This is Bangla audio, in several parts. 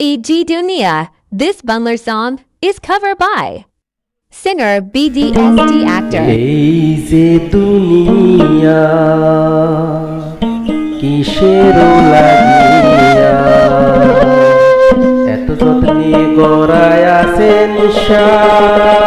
E.G. Dunia. This bundler song is covered by singer BDSD actor. এই যে দুনিয়া কিসের লাগিয়া এত যত্নে গড়ায় আছেন সাই।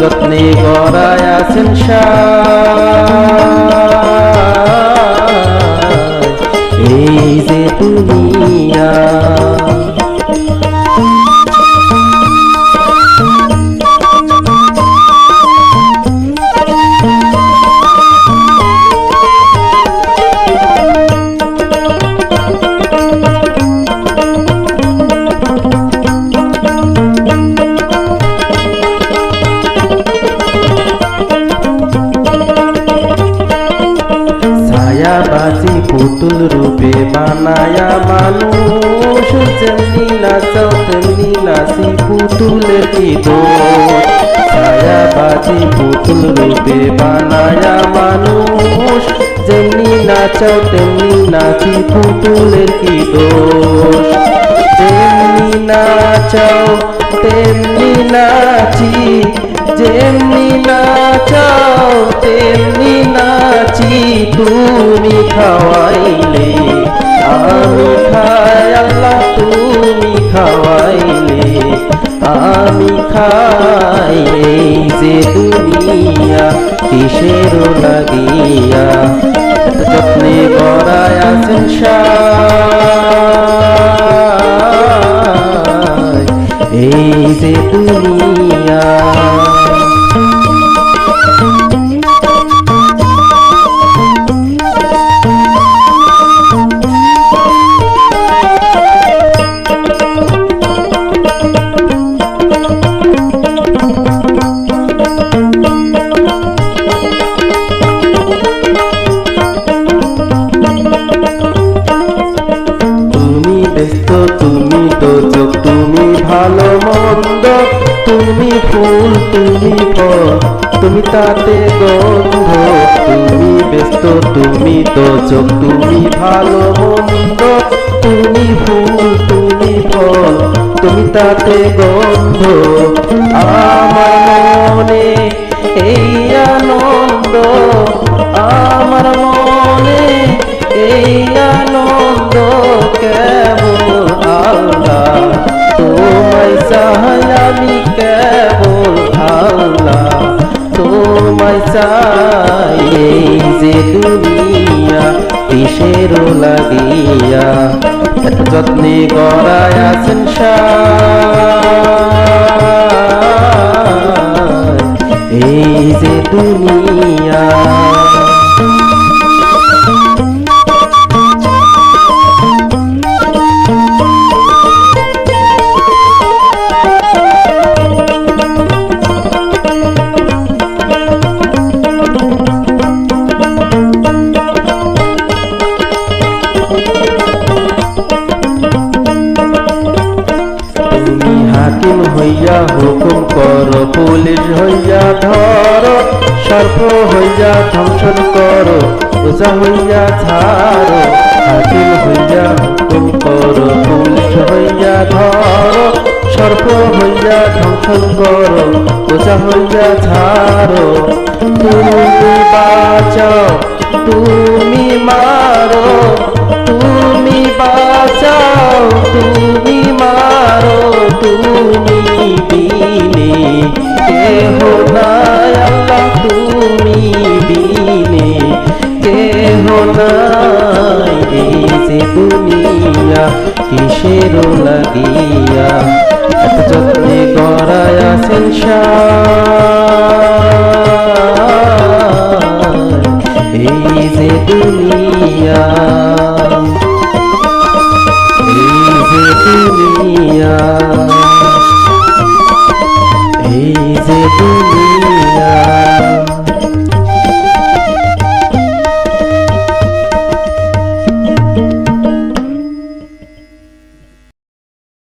যত্নে গড়ায় আছেন। এই পুতুল রূপে বানায়া মানুষ যেমনি নাচাও, তেমনি নাচি পুতুলের কি দোষ। ছায়াবাজি পুতুল রূপে বানায়া মানুষ যেমনি নাচাও, তেমনি নাচি পুতুলের কি দোষ। যেমনি নাচাও, তেমনি নাচি, যেমনি নাচাও তেমনি নাচি তুমি খাওয়াইলে। আমি খাই আল্লাহ, তুমি খাওয়াইলে। আমি খাই যে দুনিয়া, কিসের লাগিয়া? যত্নে গড়ায় আছেন এই যে দুনিয়া। তুমি দোজক তুমি ভালো মন্দ, তুমি ফুল, তুমি ফল, তুমি তাতে গন্ধ, তুমি ব্যস্ত, তুমি দোজক তুমি ভালো মন্দ, তুমি ফুল, তুমি ফল, তুমি তাতে গন্ধ আমার এই যে দুনিয়া কিসের লাগিয়া। এত যত্নে এই যে দুনিয়া হইয়া হুকুম কর, পুলিশ হইয়া ধর, সর্প হইয়া ধ্বংসন কর ওজা হইয়া ছাড় হাকিম হইয়া হুকুম কর, পুলিশ হইয়া ধর, সর্প হইয়া ধ্বংসন কর ওজা হইয়া ছাড়। তুমি বাঁচাও তুমি মারো, তুমি বাঁচাও নাই এই দুনিয়া কিসের লাগিয়া এত যত্নে করায় আছেন সাই।